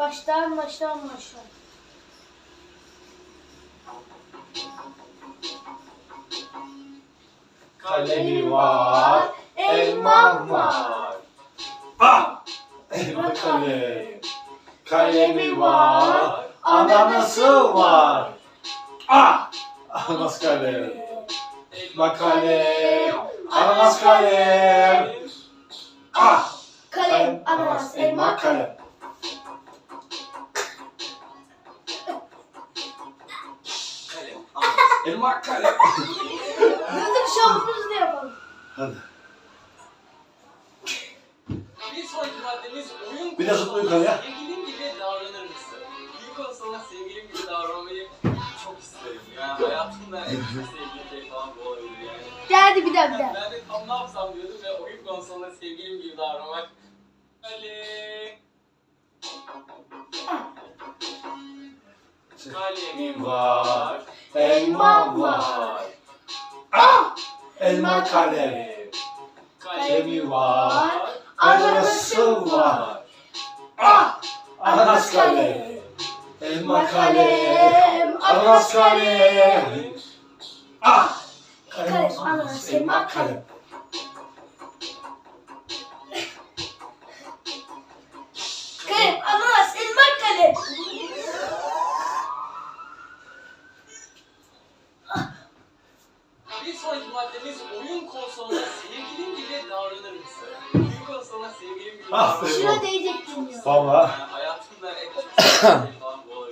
Baştan baştan baştan. Kalemi var, elmam var. Ah! Elma kalem. Kalemi var, ananası var. Ah! Ananas kalem. Elma kalem, ananas kalem. Ah! Kalem, ananas, elma, kalem. Elma kalem. Hadi şampiyonuz da yapalım. Hadi. Bir sonraki maddemiz oyun Bir de zıpla yukarıya. Sevgilim gibi davranır mısın? Büyük konusunda sevgilim gibi davranmayı çok isterim. Yani hayatımda en çok sevdiğim şey falan bu olabilir yani. Geldi bir daha bir daha. Ben de tam ne yapsam diyordum ve oyun konusunda sevgilim gibi davranmak. Ali. Kalemim var. Elmam var. Ah! Elma kalem. Kalemi var, ananası var. Ah! Ananas kalem. Elma kalem, ananas kalem. Ah! Kalem, ananas, elma. Kalem, Bir sonraki maddemiz oyun konsolunda sevgilim gibi davranır mısın? Oyun konsolunda sevgilim gibi Ah, davranır Şuna değecektin ya. Valla. Yani hayatımda en çok sevdiğim